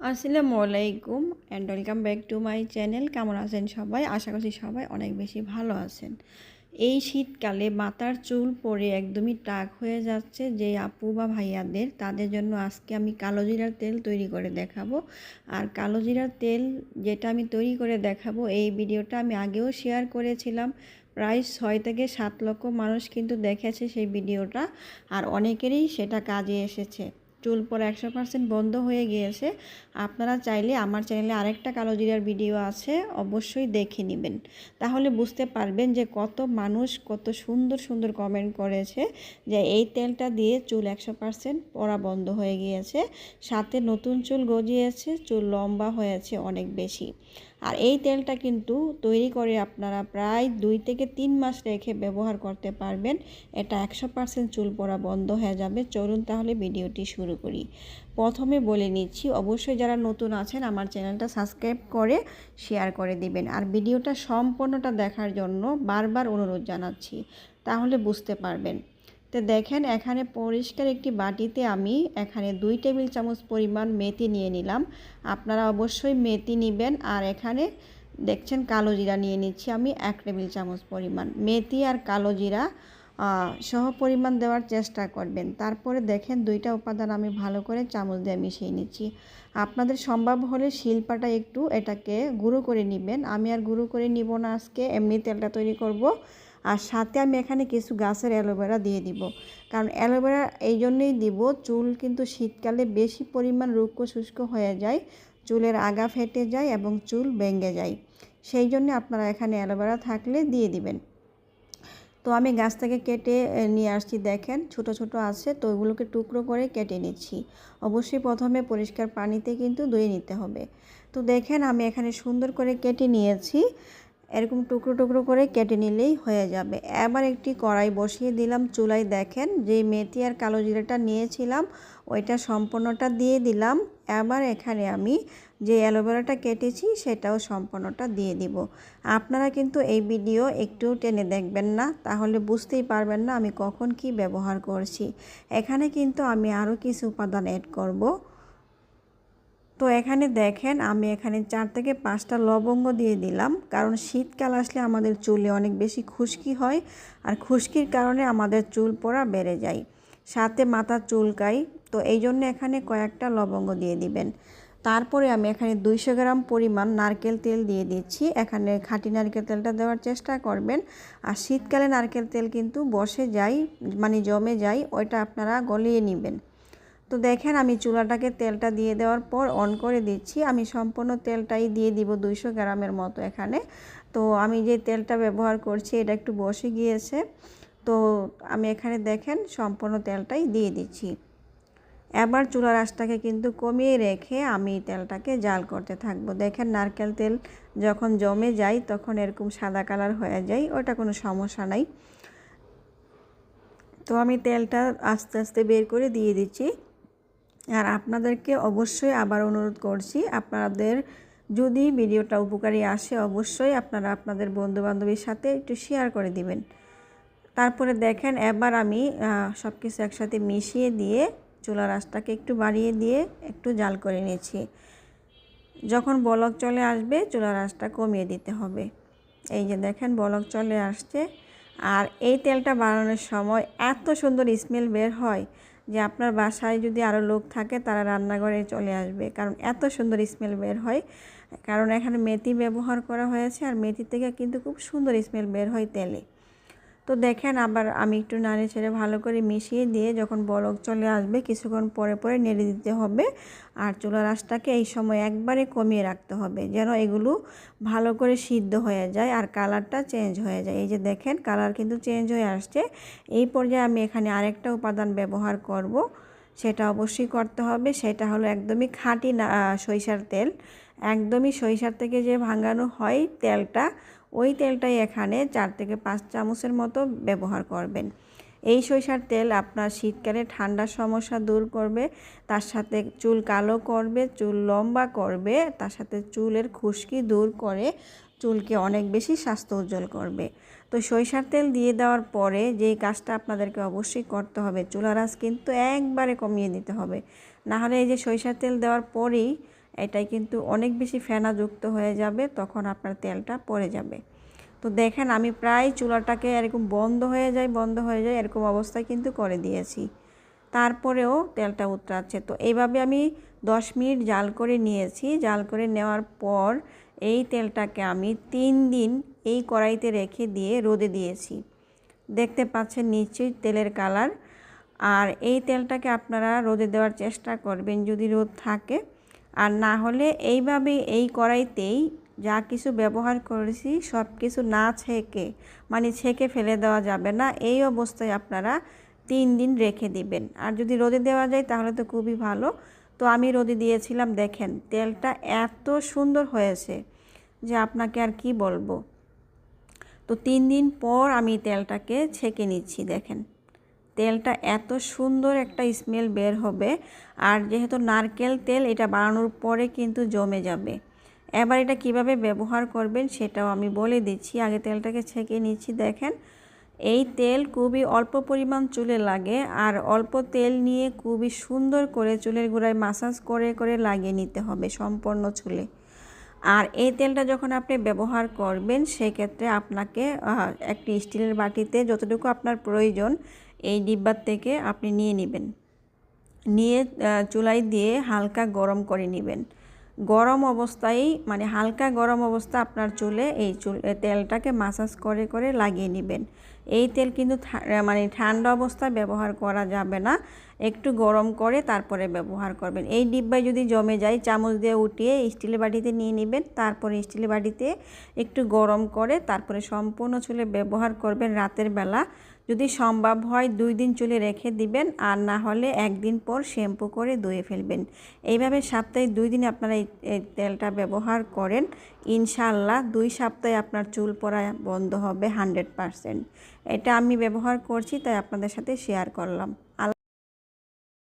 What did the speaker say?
আসসালামু আলাইকুম and welcome back to my channel কেমন আছেন সবাই? আশা করছি সবাই অনেক বেশি ভালো আছেন। এই শীতকালে মাথার চুল পরে একদমই টাক হয়ে যাচ্ছে যে আপু বা ভাইয়াদের। তাদের জন্য আজকে আমি কালো জিরার তেল তৈরি করে দেখাবো। আর কালো জিরার তেল যেটা আমি তৈরি করে দেখাবো, এই ভিডিওটা আমি আগেও শেয়ার করেছিলাম। প্রায় ছয় থেকে সাত লক্ষ মানুষ কিন্তু দেখেছে সেই ভিডিওটা। আর অনেকেরই সেটা কাজে এসেছে। চুল পড়া একশো পার্সেন্ট বন্ধ হয়ে গিয়েছে। আপনারা চাইলে আমার চ্যানেলে আরেকটা কালো জিরার ভিডিও আছে, অবশ্যই দেখে নেবেন। তাহলে বুঝতে পারবেন যে কত মানুষ কত সুন্দর সুন্দর কমেন্ট করেছে যে এই তেলটা দিয়ে চুল একশো পার্সেন্ট পরা বন্ধ হয়ে গিয়েছে। সাথে নতুন চুল গজিয়েছে, চুল লম্বা হয়েছে অনেক বেশি। আর এই তেলটা কিন্তু তৈরি করে আপনারা প্রায় দুই থেকে তিন মাস রেখে ব্যবহার করতে পারবেন। এটা একশো পার্সেন্ট চুল পড়া বন্ধ হয়ে যাবে। চলুন তাহলে ভিডিওটি শুরু করি। প্রথমে বলে নিচ্ছি, অবশ্যই যারা নতুন আছেন আমার চ্যানেলটা সাবস্ক্রাইব করে শেয়ার করে দিবেন। আর ভিডিওটা সম্পূর্ণটা দেখার জন্য বারবার অনুরোধ জানাচ্ছি, তাহলে বুঝতে পারবেন। তো দেখেন, এখানে পরিষ্কার একটি বাটিতে আমি এখানে দুই টেবিল চামচ পরিমাণ মেথি নিয়ে নিলাম। আপনারা অবশ্যই মেথি নেবেন আর এখানে দেখছেন কালো জিরা নিয়ে নিচ্ছি আমি এক টেবিল চামচ পরিমাণ। মেথি আর কালো জিরা সহ পরিমাণ দেওয়ার চেষ্টা করবেন। তারপরে দেখেন দুইটা উপাদান আমি ভালো করে চামচ দিয়ে মিশিয়ে নিচ্ছি। আপনাদের সম্ভব হলে শিল্পাটা একটু এটাকে গুঁড়ো করে নেবেন। আমি আর গুঁড়ো করে নিব না আজকে, এমনি তেলটা তৈরি করব। আর সাথে আমি এখানে কিছু গাছের অ্যালোভেরা দিয়ে দিব। কারণ অ্যালোভেরা এই জন্যই দিব, চুল কিন্তু শীতকালে বেশি পরিমাণ রুক্ষ শুষ্ক হয়ে যায়, চুলের আগা ফেটে যায় এবং চুল ভেঙে যায়। সেই জন্য আপনারা এখানে অ্যালোভেরা থাকলে দিয়ে দিবেন। তো আমি গাছ থেকে কেটে নিয়ে আসছি, দেখেন, ছোট ছোট আছে, তো ওইগুলোকে টুকরো করে কেটে নিচ্ছি। অবশ্যই প্রথমে পরিষ্কার পানিতে কিন্তু ধুয়ে নিতে হবে। তো দেখেন, আমি এখানে সুন্দর করে কেটে নিয়েছি। এরকম টুকরো টুকরো করে কেটে নিলেই হয়ে যাবে। এবার একটি কড়াই বসিয়ে দিলাম চুলায়, দেখেন যে মেথি আর কালো জিরাটা নিয়েছিলাম, ওইটা সম্পূর্ণটা দিয়ে দিলাম। এবার এখানে আমি যে অ্যালোভেরাটা কেটেছি, সেটাও সম্পূর্ণটা দিয়ে দিব। আপনারা কিন্তু এই ভিডিও একটু টেনে দেখবেন না, তাহলে বুঝতেই পারবেন না আমি কখন কি ব্যবহার করছি। এখানে কিন্তু আমি আরও কিছু উপাদান অ্যাড করব। তো এখানে দেখেন আমি এখানে চার থেকে পাঁচটা লবঙ্গ দিয়ে দিলাম, কারণ শীতকাল আসলে আমাদের চুলে অনেক বেশি খুশকি হয় আর খুশকির কারণে আমাদের চুল পড়া বেড়ে যায়। সাথে মাথা চুলকাই, তো এই জন্য এখানে কয়েকটা লবঙ্গ দিয়ে দিবেন। তারপরে আমি এখানে দুইশো গ্রাম পরিমাণ নারকেল তেল দিয়ে দিচ্ছি। এখানে খাঁটি নারকেল তেলটা দেওয়ার চেষ্টা করবেন। আর শীতকালে নারকেল তেল কিন্তু বসে যায় মানে জমে যায়, ওইটা আপনারা গলিয়ে নেবেন। তো দেখেন আমি চুলাটাকে তেলটা দিয়ে দেওয়ার পর অন করে দিচ্ছি। আমি সম্পূর্ণ তেলটাই দিয়ে দিব দুইশো গ্রামের মতো এখানে। তো আমি যে তেলটা ব্যবহার করছি, এটা একটু বসে গিয়েছে। তো আমি এখানে দেখেন সম্পূর্ণ তেলটাই দিয়ে দিচ্ছি। এবার চুলার আঁচটাকে কিন্তু কমিয়ে রেখে আমি তেলটাকে জাল করতে থাকব। দেখেন নারকেল তেল যখন জমে যায়, তখন এরকম সাদা কালার হয়ে যায়, ওটা কোনো সমস্যা নাই। তো আমি তেলটা আস্তে আস্তে বের করে দিয়ে দিচ্ছি। আর আপনাদেরকে অবশ্যই আবার অনুরোধ করছি, আপনাদের যদি ভিডিওটা উপকারী আসে অবশ্যই আপনারা আপনাদের বন্ধুবান্ধবীর সাথে একটু শেয়ার করে দিবেন। তারপরে দেখেন এবার আমি সব কিছু একসাথে মিশিয়ে দিয়ে চুলার আঁচটাকে একটু বাড়িয়ে দিয়ে একটু জাল করে নিয়েছি। যখন বলক চলে আসবে, চুলার আঁচটা কমিয়ে দিতে হবে। এই যে দেখেন বলক চলে আসছে। আর এই তেলটা বানানোর সময় এত সুন্দর স্মেল বের হয়। যে আপনার বাসায় যদি আরও লোক থাকে, তারা রান্নাঘরে চলে আসবে। কারণ এত সুন্দর স্মেল বের হয়। কারণ এখানে মেথি ব্যবহার করা হয়েছে, আর মেথি থেকে কিন্তু খুব সুন্দর স্মেল বের হয় তেলে। তো দেখেন আবার আমি একটু নাড়ে ছেড়ে ভালো করে মিশিয়ে দিয়ে যখন বলক চলে আসবে কিছুক্ষণ পরে পরে নেড়ে দিতে হবে। আর চুলা রাসটাকে এই সময় একবারে কমিয়ে রাখতে হবে যেন এগুলো ভালো করে সিদ্ধ হয়ে যায় আর কালারটা চেঞ্জ হয়ে যায়। এই যে দেখেন কালার কিন্তু চেঞ্জ হয়ে আসছে। এই পর্যায়ে আমি এখানে আরেকটা উপাদান ব্যবহার করব। সেটা অবশ্যই করতে হবে। সেটা হলো একদমই খাঁটি না সরিষার তেল। একদমই সরিষার থেকে যে ভাঙানো হয় তেলটা, ওই তেলটাই এখানে চার থেকে পাঁচ চামচের মতো ব্যবহার করবেন। এই সরিষার তেল আপনার শীতকালে ঠান্ডার সমস্যা দূর করবে, তার সাথে চুল কালো করবে, চুল লম্বা করবে, তার সাথে চুলের খুশকি দূর করে চুলকে অনেক বেশি স্বাস্থ্য উজ্জ্বল করবে। তো সরিষার তেল দিয়ে দেওয়ার পরে যেই কাজটা আপনাদেরকে অবশ্যই করতে হবে চুলার আঁচ কিন্তু একবারে কমিয়ে দিতে হবে। নাহলে এই যে সরিষার তেল দেওয়ার পরেই এটাই কিন্তু অনেক বেশি ফেনাযুক্ত হয়ে যাবে, তখন আপনার তেলটা পড়ে যাবে। তো দেখেন আমি প্রায় চুলাটাকে এরকম বন্ধ হয়ে যায়, বন্ধ হয়ে যায় এরকম অবস্থায় কিন্তু করে দিয়েছি। তারপরেও তেলটা উতরাচ্ছে। তো এইভাবে আমি দশ মিনিট জাল করে নিয়েছি। জাল করে নেওয়ার পর এই তেলটাকে আমি তিন দিন এই কড়াইতে রেখে দিয়ে রোদে দিয়েছি। দেখতে পাচ্ছেন নিশ্চয়ই তেলের কালার। আর এই তেলটাকে আপনারা রোদে দেওয়ার চেষ্টা করবেন যদি রোদ থাকে। আর না হলে এইভাবে এই কড়াইতেই যা কিছু ব্যবহার করেছি সব কিছু না ছেঁকে মানে ছেঁকে ফেলে দেওয়া যাবে না। এই অবস্থায় আপনারা তিন দিন রেখে দিবেন। আর যদি রোদে দেওয়া যায় তাহলে তো খুবই ভালো। তো আমি রোদে দিয়েছিলাম, দেখেন তেলটা এত সুন্দর হয়েছে যে আপনাকে আর কি বলব? তো তিন দিন পর আমি তেলটাকে ছেঁকে নিচ্ছি, দেখেন। তেলটা এত সুন্দর একটা স্মেল বের হবে। আর যেহেতু নারকেল তেল, এটা বানানোর পরে কিন্তু জমে যাবে। এবার এটা কীভাবে ব্যবহার করবেন সেটাও আমি বলে দিচ্ছি। আগে তেলটাকে ছেঁকে নিচ্ছি, দেখেন। এই তেল খুবই অল্প পরিমাণ চুলে লাগে আর অল্প তেল নিয়ে খুবই সুন্দর করে চুলের গোড়ায় মাসাজ করে করে লাগিয়ে নিতে হবে সম্পূর্ণ চুলে। আর এই তেলটা যখন আপনি ব্যবহার করবেন, সেক্ষেত্রে আপনাকে একটি স্টিলের বাটিতে যতটুকু আপনার প্রয়োজন, এই ডিব্বার থেকে আপনি নিয়ে নেবেন। নিয়ে চুলাই দিয়ে হালকা গরম করে নেবেন। গরম অবস্থায় মানে হালকা গরম অবস্থা আপনার চুলে, এই চুল তেলটাকে মাসাজ করে করে লাগিয়ে নেবেন। এই তেল কিন্তু মানে ঠান্ডা অবস্থায় ব্যবহার করা যাবে না। একটু গরম করে তারপরে ব্যবহার করবেন। এই ডিব্বায় যদি জমে যায়, চামচ দিয়ে উঠিয়ে স্টিলের বাটিতে নিয়ে নেবেন। তারপরে স্টিলের বাটিতে একটু গরম করে তারপরে সম্পূর্ণ চুলে ব্যবহার করবেন রাতের বেলা। যদি সম্ভব হয় দুই দিন চুলে রেখে দিবেন, আর না হলে একদিন পর শ্যাম্পু করে ধুয়ে ফেলবেন। এইভাবে সপ্তাহে দুই দিন আপনারা এই তেলটা ব্যবহার করেন। ইনশাল্লাহ দুই সপ্তাহে আপনার চুল পড়া বন্ধ হবে হান্ড্রেড পারসেন্ট। এটা আমি ব্যবহার করছি, তাই আপনাদের সাথে শেয়ার করলাম।